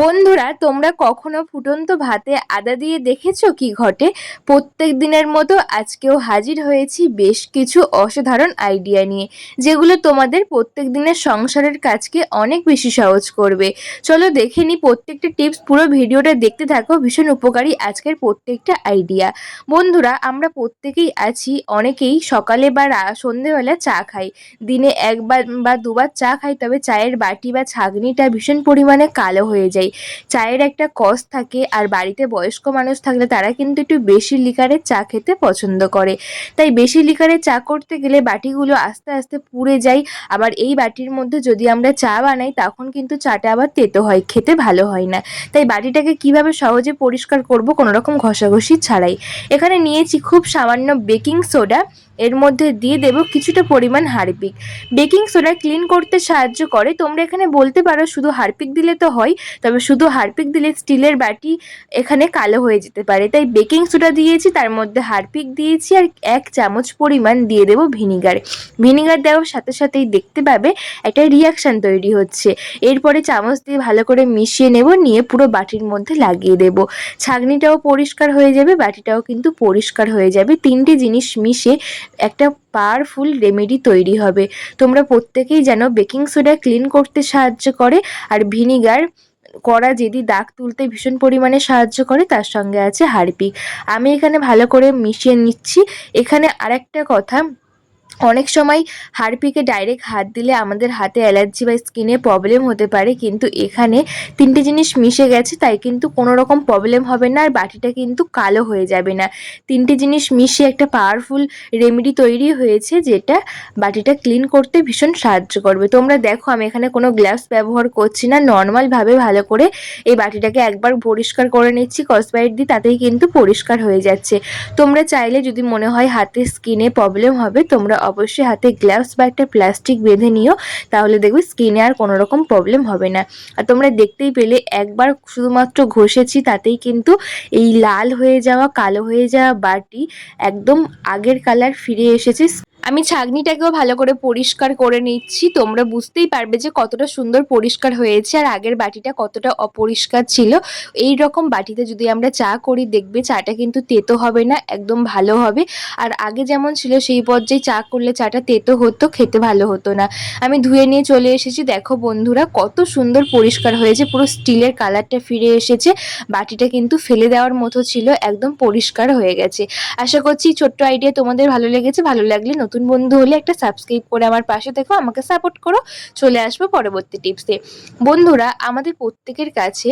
বন্ধুরা, তোমরা কখনো ফুটন্ত ভাতে আদা দিয়ে দেখেছ কি ঘটে? প্রত্যেক দিনের মতো আজকেও হাজির হয়েছি বেশ কিছু অসাধারণ আইডিয়া নিয়ে, যেগুলো তোমাদের প্রত্যেক দিনের সংসারের কাজকে অনেক বেশি সহজ করবে। চলো দেখে নিই প্রত্যেকটা টিপস পুরো ভিডিওটা দেখতে থাকো, ভীষণ উপকারী আজকের প্রত্যেকটা আইডিয়া বন্ধুরা, আমরা প্রত্যেকেই আছি, অনেকেই সকালে বা সন্ধেবেলা চা খাই। দিনে একবার বা দুবার চা খাই, তবে চায়ের বাটি বা ছাগনিটা ভীষণ পরিমাণে কালো হয়ে যায়। চায়ের একটা কস থাকে আর বাড়িতে বয়স্ক মানুষ থাকলে তারা কিন্তু একটু বেশি লিকারের চা খেতে পছন্দ করে। তাই বেশি লিকারের চা করতে গেলে বাটিগুলো আস্তে আস্তে পুড়ে যায়। আবার এই বাটির মধ্যে যদি আমরা চা বানাই, তখন কিন্তু চাটা আবার তেতো হয়, খেতে ভালো হয় না। তাই বাটিটাকে কীভাবে সহজে পরিষ্কার করব কোনো রকম ঘষাঘষি ছাড়াই। এখানে নিয়েছি খুব সামান্য বেকিং সোডা এর মধ্যে দিয়ে দেব কিছুটা পরিমাণ হারপিক। বেকিং সোডা ক্লিন করতে সাহায্য করে। তোমরা এখানে বলতে পারো শুধু হারপিক দিলে তো হয় তবে শুধু হারপিক দিলে স্টিলের বাটি এখানে কালো হয়ে যেতে পারে। তাই বেকিং সোডা দিয়েছি তার মধ্যে হারপিক দিয়েছি আর এক চামচ পরিমাণ দিয়ে দেবো ভিনিগার। ভিনিগার দেওয়ার সাথে সাথেই দেখতে পাবে একটা রিয়াকশান তৈরি হচ্ছে। এরপরে চামচ দিয়ে ভালো করে মিশিয়ে নেব নিয়ে পুরো বাটির মধ্যে লাগিয়ে দেব। ছাগনিটাও পরিষ্কার হয়ে যাবে বাটিটাও কিন্তু পরিষ্কার হয়ে যাবে। তিনটে জিনিস মিশে একটা পাওয়ারফুল রেমেডি তৈরি হবে। তোমরা প্রত্যেকেই যেন বেকিং সোডা ক্লিন করতে সাহায্য করে, আর ভিনিগার করা যেদি দাগ তুলতে ভীষণ পরিমাণে সাহায্য করে, তার সঙ্গে আছে হারপিক আমি এখানে ভালো করে মিশিয়ে নিচ্ছি। এখানে আরেকটা কথা অনেক সময় হারপিকে ডাইরেক্ট হাত দিলে আমাদের হাতে অ্যালার্জি বা স্কিনে প্রবলেম হতে পারে, কিন্তু এখানে তিনটে জিনিস মিশে গেছে, তাই কিন্তু কোনো রকম প্রবলেম হবে না, আর বাটিটা কিন্তু কালো হয়ে যাবে না। তিনটে জিনিস মিশে একটা পাওয়ারফুল রেমেডি তৈরি হয়েছে, যেটা বাটিটা ক্লিন করতে ভীষণ সাহায্য করবে। তোমরা দেখো, আমি এখানে কোনো গ্লাভস ব্যবহার করছি না নর্মালভাবে ভালো করে এই বাটিটাকে একবার পরিষ্কার করে নিচ্ছি কসবাইট দিয়ে তাতেই কিন্তু পরিষ্কার হয়ে যাচ্ছে। তোমরা চাইলে যদি মনে হয় হাতে স্কিনে প্রবলেম হবে, তোমরা অবশ্যই হাতে গ্লাভস বা একটা প্লাস্টিক বেঁধে নিও, তাহলে দেখবে স্কিনে আর কোনো রকম প্রবলেম হবে না। আর তোমরা দেখতেই পেলে, একবার শুধুমাত্র ঘষেছি, তাতেই কিন্তু এই লাল হয়ে যাওয়া, কালো হয়ে যাওয়া বাটি একদম আগের কালার ফিরে এসেছে। আমি ছাগনিটাকেও ভালো করে পরিষ্কার করে নিচ্ছি। তোমরা বুঝতেই পারবে যে কতটা সুন্দর পরিষ্কার হয়েছে আর আগের বাটিটা কতটা অপরিষ্কার ছিল। এই রকম বাটিতে যদি আমরা চা করি, দেখবে চাটা কিন্তু তেতো হবে না, একদম ভালো হবে। আর আগে যেমন ছিল, সেই পর্যায়ে চা করলে চাটা তেতো হতো, খেতে ভালো হতো না। আমি ধুয়ে নিয়ে চলে এসেছি। দেখো বন্ধুরা, কত সুন্দর পরিষ্কার হয়েছে, পুরো স্টিলের কালারটা ফিরে এসেছে। বাটিটা কিন্তু ফেলে দেওয়ার মতো ছিল, একদম পরিষ্কার হয়ে গেছে। আশা করছি ছোট্ট আইডিয়া তোমাদের ভালো লেগেছে। ভালো লাগলে নতুন বন্ধু হলে একটা সাবস্ক্রাইব করে আমার পাশে দেখো আমাকে সাপোর্ট করো। চলে আসব পরবর্তী টিপসে বন্ধুরা, আমাদের প্রত্যেকের কাছে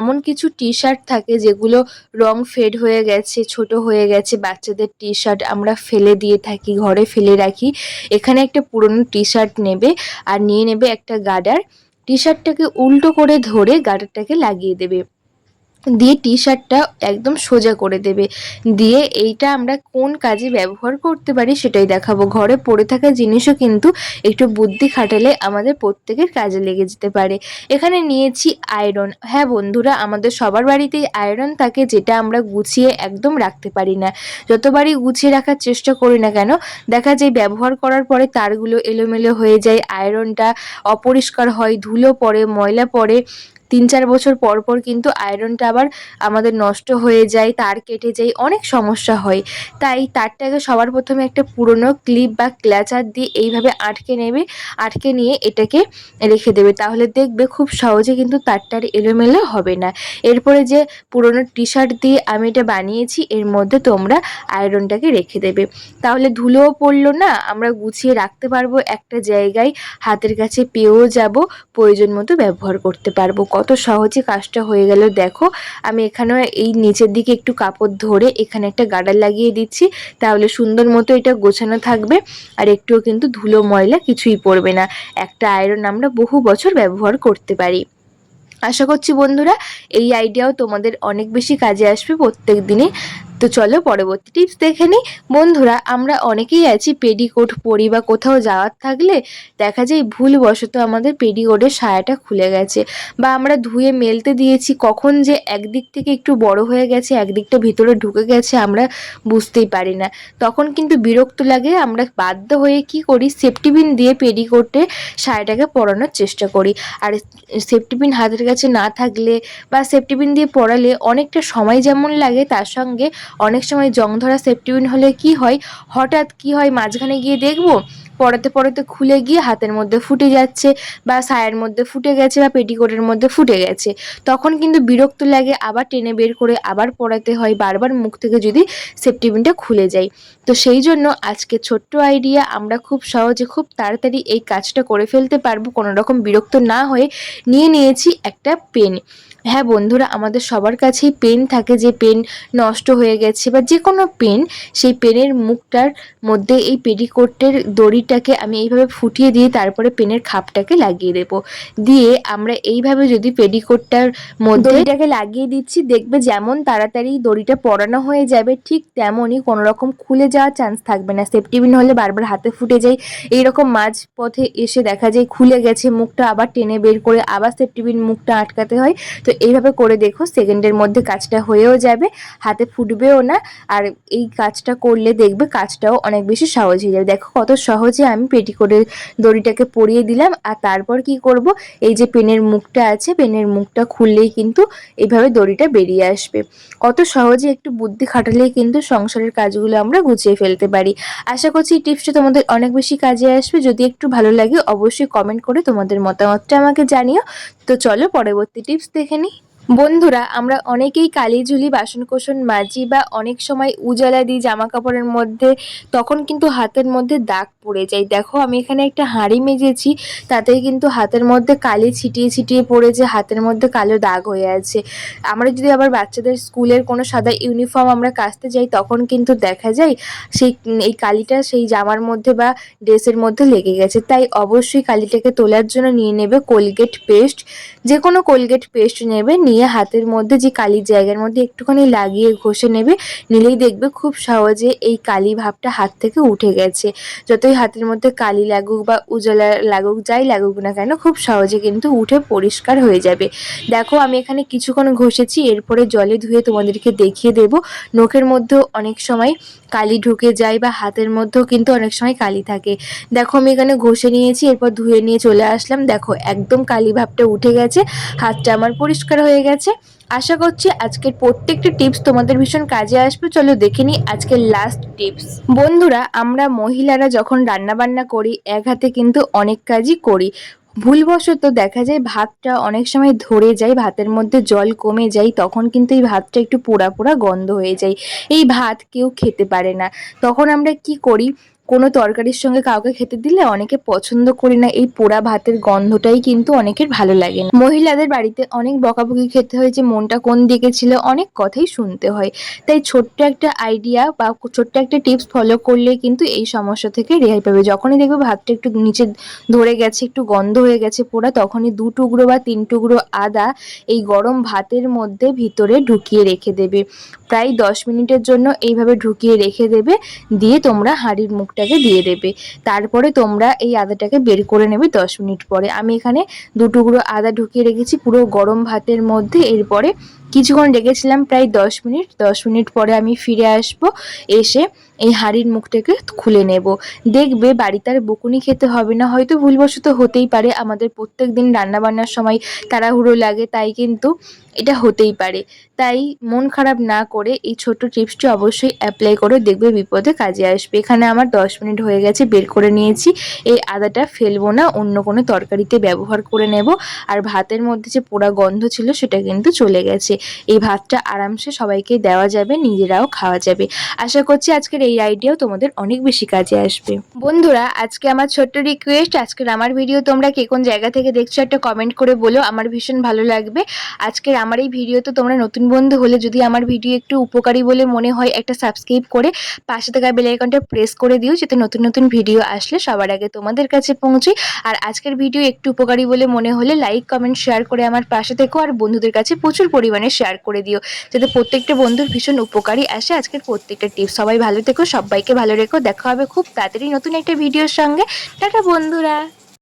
এমন কিছু টি শার্ট থাকে যেগুলো রং ফেড হয়ে গেছে, ছোট হয়ে গেছে, বাচ্চাদের টি শার্ট আমরা ফেলে দিয়ে থাকি, ঘরে ফেলে রাখি। এখানে একটা পুরনো টি শার্ট নেবে আর নিয়ে নেবে একটা গার্ডার টি শার্টটাকে উল্টো করে ধরে গাডারটাকে লাগিয়ে দেবে। দিয়ে টি শার্টটা একদম সোজা করে দেবে। দিয়ে এইটা আমরা কোন কাজে ব্যবহার করতে পারি সেটাই দেখাবো। ঘরে পড়ে থাকা জিনিসও কিন্তু একটু বুদ্ধি খাটালে আমাদের প্রত্যেকের কাজে লেগে যেতে পারে। এখানে নিয়েছি আয়রন হ্যাঁ বন্ধুরা, আমাদের সবার বাড়িতেই আয়রন থাকে যেটা আমরা গুছিয়ে একদম রাখতে পারি না। যতবারই গুছিয়ে রাখার চেষ্টা করি না কেন, দেখা যায় ব্যবহার করার পরে তারগুলো এলোমেলো হয়ে যায়। আয়রনটা অপরিষ্কার হয়, ধুলো পড়ে, ময়লা পড়ে। তিন চার বছর পর পর কিন্তু আয়রনটা আবার আমাদের নষ্ট হয়ে যায়, তার কেটে যায়, অনেক সমস্যা হয়। তাই তারটাকে সবার প্রথমে একটা পুরনো ক্লিপ বা ক্ল্যাচার দিয়ে এইভাবে আটকে নেবে, আটকে নিয়ে এটাকে রেখে দেবে। তাহলে দেখবে খুব সহজে কিন্তু তারটার এলোমেলো হবে না। এরপরে যে পুরনো টি শার্ট দিয়ে আমি এটা বানিয়েছি, এর মধ্যে তোমরা আয়রনটাকে রেখে দেবে। তাহলে ধুলোও পড়ল না, আমরা গুছিয়ে রাখতে পারব, একটা জায়গায় হাতের কাছে পেয়েও যাব, প্রয়োজন মতো ব্যবহার করতে পারব। কত সহজে কাজটা হয়ে গেল। দেখো, আমি এখানেও এই নিচের দিকে একটু কাপড় ধরে এখানে একটা গাডার লাগিয়ে দিচ্ছি। তাহলে সুন্দর মতো এটা গোছানো থাকবে। আর একটুও কিন্তু ধুলো, ময়লা কিছুই পড়বে না। একটা আয়রন আমরা বহু বছর ব্যবহার করতে পারি। আশা করছি বন্ধুরা, এই আইডিয়াও তোমাদের অনেক বেশি কাজে আসবে প্রত্যেক দিনে। তো চলো পরবর্তী টিপস দেখে নিই। বন্ধুরা, আমরা অনেকেই আছি পেডিকোট পরি বা কোথাও যাওয়ার থাকলে দেখা যায় ভুলবশত আমাদের পেডিকোটের সায়াটা খুলে গেছে বা আমরা ধুয়ে মেলতে দিয়েছি, কখন যে একদিক থেকে একটু বড় হয়ে গেছে, একদিকটা ভিতরে ঢুকে গেছে আমরা বুঝতেই পারি না। তখন কিন্তু বিরক্ত লাগে, আমরা বাধ্য হয়ে কি করি সেফটিপিন দিয়ে পেডিকোটে সায়াটাকে পরানোর চেষ্টা করি। আর সেফটিপিন হাতের কাছে না থাকলে বা সেফটিপিন দিয়ে পরালে অনেকটা সময় যেমন লাগে, তার সঙ্গে অনেক সময় জং ধরা সেফটিউইন হলে কি হয়? হঠাৎ কি হয়? মাঝখানে গিয়ে দেখব পড়াতে পড়াতে খুলে গিয়ে হাতের মধ্যে ফুটে যাচ্ছে বা সায়ের মধ্যে ফুটে গেছে বা পেটিকোটের মধ্যে ফুটে গেছে। তখন কিন্তু বিরক্ত লাগে, আবার টেনে বের করে আবার পড়াতে হয়, বারবার মুখ থেকে যদি সেফটিপিনটা খুলে যায়। তো সেই জন্য আজকে ছোট্ট আইডিয়া, আমরা খুব সহজে খুব তাড়াতাড়ি এই কাজটা করে ফেলতে পারব। কোনো রকম বিরক্ত না হয়ে নিয়ে নিয়েছি একটা পেন। হ্যাঁ বন্ধুরা, আমাদের সবার কাছেই পেন থাকে, যে পেন নষ্ট হয়ে গেছে বা যে কোনো পেন, সেই পেনের মুখটার মধ্যে এই পেটিকোটের দড়িটাকে আমি এইভাবে ফুটিয়ে দিয়ে তারপরে পেনের খাপটাকে লাগিয়ে দেব। দিয়ে আমরা এইভাবে যদি পেডিকোটটার মধ্যে দড়িটাকে লাগিয়ে দিচ্ছি, দেখবে যেমন তাড়াতাড়ি দড়িটা পরানো হয়ে যাবে, ঠিক তেমনই কোনো রকম খুলে যাওয়ার চান্স থাকবে না। সেফটি পিন হলে বারবার হাতে ফুটে যায়। এইরকম মাঝ পথে এসে দেখা যায় খুলে গেছে, মুখটা আবার টেনে বের করে আবার সেফটি পিন মুখটা আটকাতে হয়। তো এইভাবে করে দেখো সেকেন্ডের মধ্যে কাজটা হয়েও যাবে, হাতে ফুটবেও না। আর এই কাজটা করলে দেখবে কাজটাও অনেক বেশি সহজ হয়ে যাবে। দেখো কত সহজে আমি পেটিকোটের দড়িটাকে পরিয়ে দিলাম, আর তারপর কি করব? এই যে পেনের মুখটা আছে, পেনের মুখটা খুললেই কিন্তু এইভাবে দড়িটা বেরিয়ে আসবে। কত সহজে একটু বুদ্ধি খাটালেই কিন্তু সংসারের কাজগুলো আমরা গুছিয়ে ফেলতে পারি। আশা করছি এই টিপসটা তোমাদের অনেক বেশি কাজে আসবে। যদি একটু ভালো লাগে, অবশ্যই কমেন্ট করে তোমাদের মতামতটা আমাকে জানিও। তো চলো পরবর্তী টিপস দেখে নিই। বন্ধুরা, আমরা অনেকেই কালি ঝুলি বাসনকোসন মাজি বা অনেক সময় উজালা দিই জামা কাপড়ের মধ্যে, তখন কিন্তু হাতের মধ্যে দাগ পড়ে যায়। দেখো, আমি এখানে একটা হাঁড়ি মেজেছি, তাতে কিন্তু হাতের মধ্যে কালি ছিটিয়ে ছিটিয়ে পড়েছে হাতের মধ্যে কালো দাগ হয়ে আছে। আমরা যদি আবার বাচ্চাদের স্কুলের কোনো সাদা ইউনিফর্ম আমরা কাচতে যাই, তখন কিন্তু দেখা যায় সেই, এই কালিটা সেই জামার মধ্যে বা ড্রেসের মধ্যে লেগে গেছে। তাই অবশ্যই কালিটাকে তোলার জন্য নিয়ে নেবে কোলগেট পেস্ট। যে কোনো কোলগেট পেস্ট নেবে, নিয়ে হাতের মধ্যে, যে কালির জায়গার মধ্যে একটুখানি লাগিয়ে ঘষে নেবে, নিলেই দেখবে খুব সহজে এই কালি ভাবটা হাত থেকে উঠে গেছে। যতই হাতের মধ্যে কালি লাগুক বা উজালা লাগুক, যাই লাগুক না কেন, খুব সহজে কিন্তু উঠে পরিষ্কার হয়ে যাবে। দেখো, আমি এখানে কিছুক্ষণ ঘষেছি, এরপরে জলে ধুয়ে তোমাদেরকে দেখিয়ে দেব। নখের মধ্যেও অনেক সময় কালি ঢুকে যায় বা হাতের মধ্যেও কিন্তু অনেক সময় কালি থাকে। দেখো, আমি এখানে ঘষে নিয়েছি, এরপর ধুয়ে নিয়ে চলে আসলাম। দেখো, একদম কালি ভাবটা উঠে গেছে, হাতটা আমার পরিষ্কার হয়ে গেছে আশা করছি আজকের প্রত্যেকটা টিপস তোমাদের ভীষণ কাজে আসবে। চলো দেখে নিই আজকের লাস্ট টিপস বন্ধুরা, আমরা মহিলারা যখন রান্না বান্না করি, এক হাতে কিন্তু অনেক কাজই করি। ভুলবশত দেখা যায় ভাতটা অনেক সময় ধরে যায়, ভাতের মধ্যে জল কমে যায়, তখন কিন্তু এই ভাতটা একটু পোড়া পোড়া গন্ধ হয়ে যায়। এই ভাত কেউ খেতে পারে না। তখন আমরা কি করি? কোনো তরকারির সঙ্গে কাউকে খেতে দিলে অনেকে পছন্দ করি না। এই পোড়া ভাতের গন্ধটাই কিন্তু অনেকের ভালো লাগে না। মহিলাদের বাড়িতে অনেক বকাবকি খেতে হয় যে মনটা কোন দিকে ছিল, অনেক কথাই শুনতে হয়। তাই ছোট্ট একটা আইডিয়া বা ছোট্ট একটা টিপস ফলো করলে কিন্তু এই সমস্যা থেকে রেহাই পাবে। যখনই দেখবে ভাতটা একটু নিচে ধরে গেছে, একটু গন্ধ হয়ে গেছে পোড়া, তখনই দু টুকরো বা তিন টুকরো আদা এই গরম ভাতের মধ্যে ভিতরে ঢুকিয়ে রেখে দেবে। প্রায় দশ মিনিটের জন্য এইভাবে ঢুকিয়ে রেখে দেবে। দিয়ে তোমরা হাঁড়ির মুখটাকে দিয়ে দেবে। তারপরে তোমরা এই আদাটাকে বের করে নেবে দশ মিনিট পরে। আমি এখানে দুটুকরো আদা ঢুকিয়ে রেখেছি, পুরো গরম ভাতের মধ্যে। এরপরে কিছুক্ষণ রেখেছিলাম প্রায় দশ মিনিট দশ মিনিট পরে আমি ফিরে আসব, এসে এই হাঁড়ির মুখটাকে খুলে নেব। দেখবে বাড়িতে আর বকুনি খেতে হবে না, হয়তো ভুলবশত হতেই পারে, আমাদের প্রত্যেক দিন রান্নাবান্নার সময় তাড়াহুড়ো লাগে, তাই কিন্তু এটা হতেই পারে। তাই মন খারাপ না করে এই ছোট টিপসটি অবশ্যই অ্যাপ্লাই করে দেখবে বিপদে কাজে আসবে। এখানে আমার দশ মিনিট হয়ে গেছে, বের করে নিয়েছি। এই আদাটা ফেলব না, অন্য কোনো তরকারিতে ব্যবহার করে নেব। আর ভাতের মধ্যে যে পোড়া গন্ধ ছিল, সেটা কিন্তু চলে গেছে। এই ভাতটা আরামসে সবাইকে দেওয়া যাবে, নিজেরাও খাওয়া যাবে। আশা করছি আজকের এই আইডিয়াও তোমাদের অনেক বেশি কাজে আসবে। বন্ধুরা, আজকে আমার ছোট্ট রিকোয়েস্ট আজকের আমার ভিডিও তোমরা কে কোন জায়গা থেকে দেখছ একটা কমেন্ট করে বলো, আমার ভীষণ ভালো লাগবে। আজকের আমার এই ভিডিওতে তোমরা নতুন বন্ধু হলে যদি আমার ভিডিও একটু উপকারী বলে মনে হয়, একটা সাবস্ক্রাইব করে পাশে থাকা বেল আইকনটা প্রেস করে দিও, যাতে নতুন নতুন ভিডিও আসলে সবার আগে তোমাদের কাছে পৌঁছে আর আজকের ভিডিও একটু উপকারী বলে মনে হলে লাইক কমেন্ট শেয়ার করে আমার পাশে থেকো। আর বন্ধুদের কাছে প্রচুর পরিমাণে শেয়ার করে দিও। যাতে প্রত্যেকটা বন্ধুর ভীষণ উপকারী আসে আজকের প্রত্যেকটা টিপস সবাই ভালো থেকো, সবাইকে ভালো রেখো। দেখা হবে খুব তাড়াতাড়ি নতুন একটা ভিডিওর সঙ্গে। টাটা বন্ধুরা!